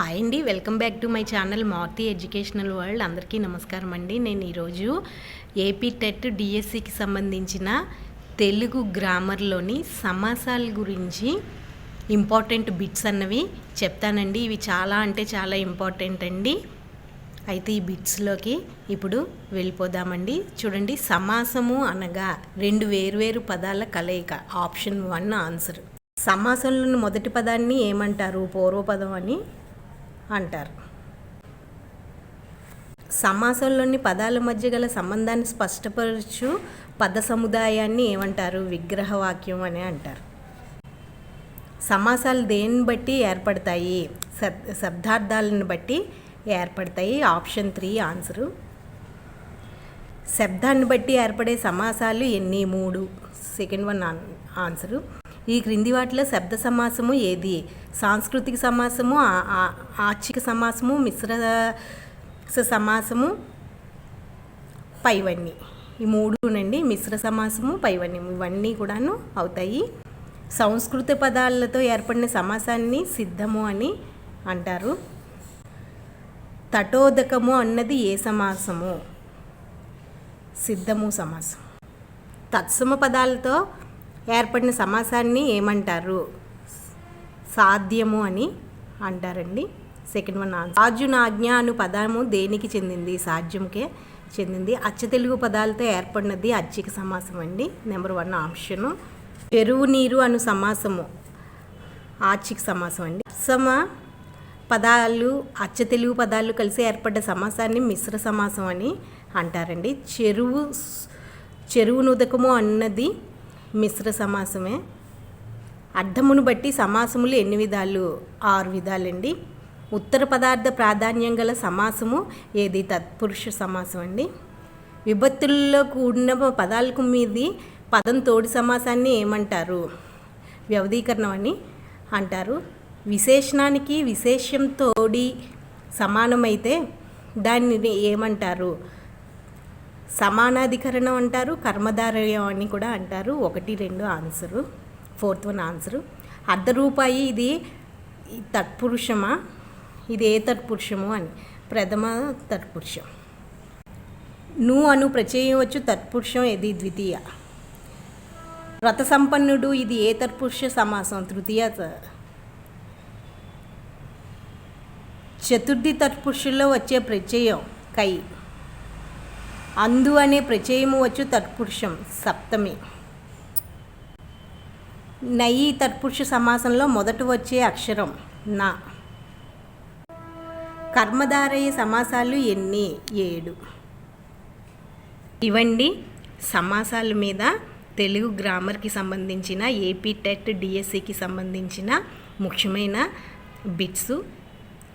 Hi అండి. Welcome back to my channel Marthi educational world. అందరికీ నమస్కారం అండి. నేను ఈరోజు ఏపీ టెట్ డిఎస్సికి సంబంధించిన తెలుగు గ్రామర్లోని సమాసాల గురించి ఇంపార్టెంట్ బిట్స్ అన్నవి చెప్తానండి. ఇవి చాలా అంటే చాలా ఇంపార్టెంట్ అండి. అయితే ఈ బిట్స్లోకి ఇప్పుడు వెళ్ళిపోదామండి. చూడండి సమాసము అనగా రెండు వేరువేరు పదాల కలయిక. Option one answer. సమాసంలోని మొదటి పదాన్ని ఏమంటారు? పూర్వపదం అని అంటారు. సమాసంలోని పదాల మధ్య గల సంబంధాన్ని స్పష్టపరచు పద సముదాయాన్ని ఏమంటారు? విగ్రహవాక్యం అని అంటారు. సమాసాలు దేన్ని బట్టి ఏర్పడతాయి? శబ్దార్థాలను బట్టి ఏర్పడతాయి. Option three answer. శబ్దాన్ని బట్టి ఏర్పడే సమాసాలు ఎన్ని? మూడు. సెకండ్ వన్ ఆన్ ఆన్సరు. ఈ క్రింది వాటిలో శబ్ద సమాసము ఏది? సాంస్కృతిక సమాసము ఆ- ఆర్చిక సమాసము మిశ్ర స సమాసము పైవన్నీ. ఈ మూడునండి మిశ్ర సమాసము పైవన్నీ. ఇవన్నీ కూడాను అవుతాయి. సంస్కృత పదాలతో ఏర్పడిన సమాసాన్ని సిద్ధము అని అంటారు. తటోదకము అన్నది ఏ సమాసము? సిద్ధము సమాసం. తత్సమ పదాలతో ఏర్పడిన సమాసాన్ని ఏమంటారు? సాధ్యము అని అంటారండి. సెకండ్ వన్ ఆన్సర్ సాధ్యునాజ్ఞ అను పదము దేనికి చెందింది? సాధ్యంకే చెందింది. అచ్చ తెలుగు పదాలతో ఏర్పడినది అచ్చిక సమాసం అండి. నెంబర్ వన్ ఆప్షను చెరువు నీరు అను సమాసము ఆచిక సమాసం అండి. సమ పదాలు అచ్చ తెలుగు పదాలు కలిసి ఏర్పడ్డ సమాసాన్ని మిశ్ర సమాసం అని అంటారండి. చెరువు చెరువు నుదకము అన్నది మిశ్ర సమాసమే. అర్థమును బట్టి సమాసములు ఎన్ని విధాలు? ఆరు విధాలండి. ఉత్తర పదార్థ ప్రాధాన్యం గల సమాసము ఏది? తత్పురుష సమాసం అండి విభక్తుల్లో కూడిన పదాలకు మీది పదం తోడి సమాసాన్ని ఏమంటారు? వ్యవధీకరణం అని అంటారు. విశేషణానికి విశేషం తోడి సమానమైతే దాన్ని ఏమంటారు? సమానాధికరణం అంటారు కర్మధారయం అని కూడా అంటారు. ఒకటి రెండు ఆన్సరు ఫోర్త్ వన్ ఆన్సరు. అర్ధరూపాయి ఇది తత్పురుషమా? ఇది ఏ తత్పురుషము అని. ప్రథమ తత్పురుషం. ను అను ప్రచయం వచ్చు తత్పురుషం ఇది ద్వితీయ. వ్రత సంపన్నుడు ఇది ఏ తత్పురుష సమాసం? తృతీయ చతుర్థి తత్పురుషుల్లో వచ్చే ప్రత్యయం కై. అందు అనే ప్రచయము వచ్చు తత్పురుషం సప్తమి. నయి తత్పురుష సమాసంలో మొదట వచ్చే అక్షరం నా. కర్మధారయ సమాసాలు ఎన్ని? ఏడు. ఇవండి సమాసాల మీద తెలుగు గ్రామర్కి సంబంధించిన ఏపీ టెట్ డిఎస్సికి సంబంధించిన ముఖ్యమైన బిట్స్